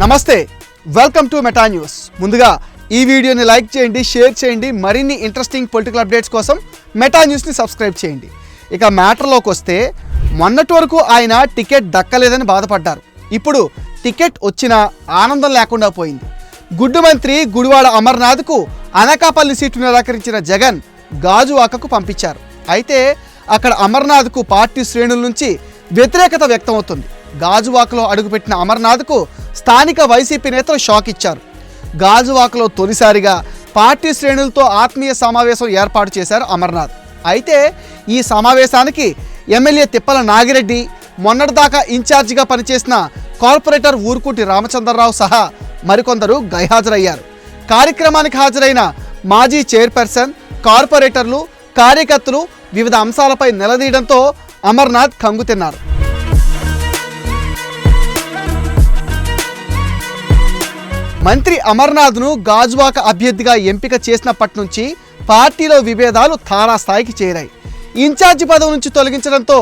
నమస్తే welcome to meta news ముందుగా ఈ వీడియోని లైక్ చేయండి షేర్ చేయండి మరిన్ని ఇంట్రెస్టింగ్ పొలిటికల్ అప్డేట్స్ కోసం మెటా న్యూస్ని సబ్స్క్రైబ్ చేయండి. ఇక మ్యాటర్లోకి వస్తే మొన్నటి వరకు ఆయన టికెట్ దక్కలేదని బాధపడ్డారు. ఇప్పుడు టికెట్ వచ్చినా ఆనందం లేకుండా పోయింది. గుడ్డు మంత్రి గుడివాడ అమర్నాథ్కు అనకాపల్లి సీటు నిరాకరించిన జగన్ గాజువాకకు పంపించారు. అయితే అక్కడ అమర్నాథ్కు పార్టీ శ్రేణుల నుంచి వ్యతిరేకత వ్యక్తమవుతుంది. గాజువాకలో అడుగుపెట్టిన అమర్నాథ్కు స్థానిక వైసీపీ నేతలు షాక్ ఇచ్చారు. గాజువాకలో తొలిసారిగా పార్టీ శ్రేణులతో ఆత్మీయ సమావేశం ఏర్పాటు చేశారు అమర్నాథ్. అయితే ఈ సమావేశానికి ఎమ్మెల్యే తిప్పల నాగిరెడ్డి మొన్నటిదాకా ఇన్ఛార్జిగా పనిచేసిన కార్పొరేటర్ ఊరుకుటి రామచంద్రరావు సహా మరికొందరు గైహాజరయ్యారు. కార్యక్రమానికి హాజరైన మాజీ చైర్పర్సన్ కార్పొరేటర్లు కార్యకర్తలు వివిధ అంశాలపై నిలదీయడంతో అమర్నాథ్ కంగుతిన్నారు మంత్రి అమర్నాథ్ను గాజువాక అభ్యర్థిగా ఎంపిక చేసినప్పటి నుంచి పార్టీలో విభేదాలు తారాస్థాయికి చేరాయి. ఇన్ఛార్జి పదవి నుంచి తొలగించడంతో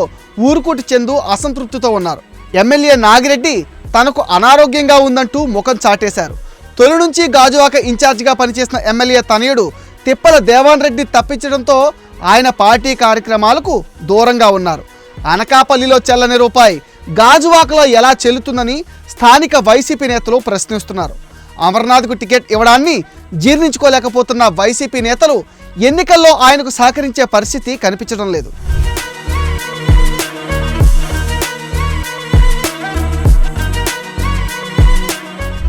ఊరుకుటి చెందు అసంతృప్తితో ఉన్నారు. ఎమ్మెల్యే నాగిరెడ్డి తనకు అనారోగ్యంగా ఉందంటూ ముఖం చాటేశారు. తొలి నుంచి గాజువాక ఇన్ఛార్జిగా పనిచేసిన ఎమ్మెల్యే తనయుడు తిప్పల దేవాన్ రెడ్డి తప్పించడంతో ఆయన పార్టీ కార్యక్రమాలకు దూరంగా ఉన్నారు. అనకాపల్లిలో చెల్లని రూపాయి గాజువాకలో ఎలా చెల్లుతుందని స్థానిక వైసీపీ నేతలు ప్రశ్నిస్తున్నారు. అమర్నాథ్కు టికెట్ ఇవ్వడాన్ని జీర్ణించుకోలేకపోతున్న వైసీపీ నేతలు ఎన్నికల్లో ఆయనకు సహకరించే పరిస్థితి కనిపించడం లేదు.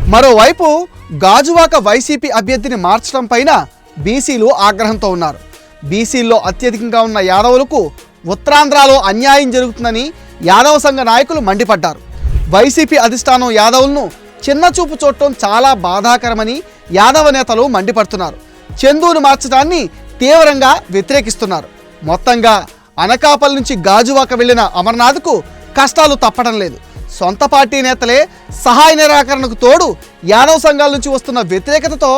మరోవైపు గాజువాక వైసీపీ అభ్యర్థిని మార్చడం పైన బీసీలు ఆగ్రహంతో ఉన్నారు. బీసీల్లో అత్యధికంగా ఉన్న యాదవులకు ఉత్తరాంధ్రలో అన్యాయం జరుగుతుందని యాదవ సంఘ నాయకులు మండిపడ్డారు. వైసీపీ అధిష్టానం యాదవులను చిన్న చూపు చూడటం చాలా బాధాకరమని యాదవ నేతలు మండిపడుతున్నారు. చందూను మార్చడాన్ని తీవ్రంగా వ్యతిరేకిస్తున్నారు. మొత్తంగా అనకాపల్లి నుంచి గాజువాక వెళ్ళిన అమర్నాథ్కు కష్టాలు తప్పడం లేదు. సొంత పార్టీ నేతలే సహాయ నిరాకరణకు తోడు యాదవ్ సంఘాల నుంచి వస్తున్న వ్యతిరేకతతో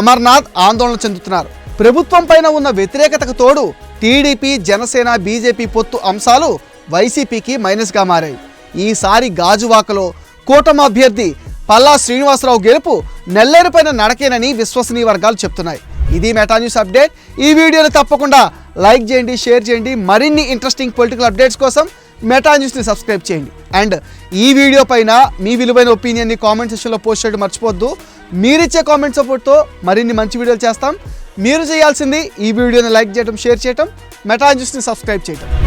అమర్నాథ్ ఆందోళన చెందుతున్నారు. ప్రభుత్వం పైన ఉన్న వ్యతిరేకతకు తోడు టీడీపీ జనసేన బీజేపీ పొత్తు అంశాలు వైసీపీకి మైనస్గా మారాయి. ఈసారి గాజువాకలో కూటమి అభ్యర్థి పల్లా శ్రీనివాసరావు గెలుపు నెల్లేరుపైన నడకేనని విశ్వసనీయ వర్గాలు చెప్తున్నాయి. ఇది మెటా న్యూస్ అప్డేట్. ఈ వీడియోని తప్పకుండా లైక్ చేయండి షేర్ చేయండి. మరిన్ని ఇంట్రెస్టింగ్ పొలిటికల్ అప్డేట్స్ కోసం మెటా న్యూస్ని సబ్స్క్రైబ్ చేయండి. అండ్ ఈ వీడియో పైన మీ విలువైన ఒపీనియన్ని కామెంట్ సెక్షన్లో పోస్ట్ చేయడం మర్చిపోవద్దు. మీరిచ్చే కామెంట్ సపోర్ట్తో మరిన్ని మంచి వీడియోలు చేస్తాం. మీరు చేయాల్సింది ఈ వీడియోని లైక్ చేయడం షేర్ చేయడం మెటా న్యూస్ని సబ్స్క్రైబ్ చేయడం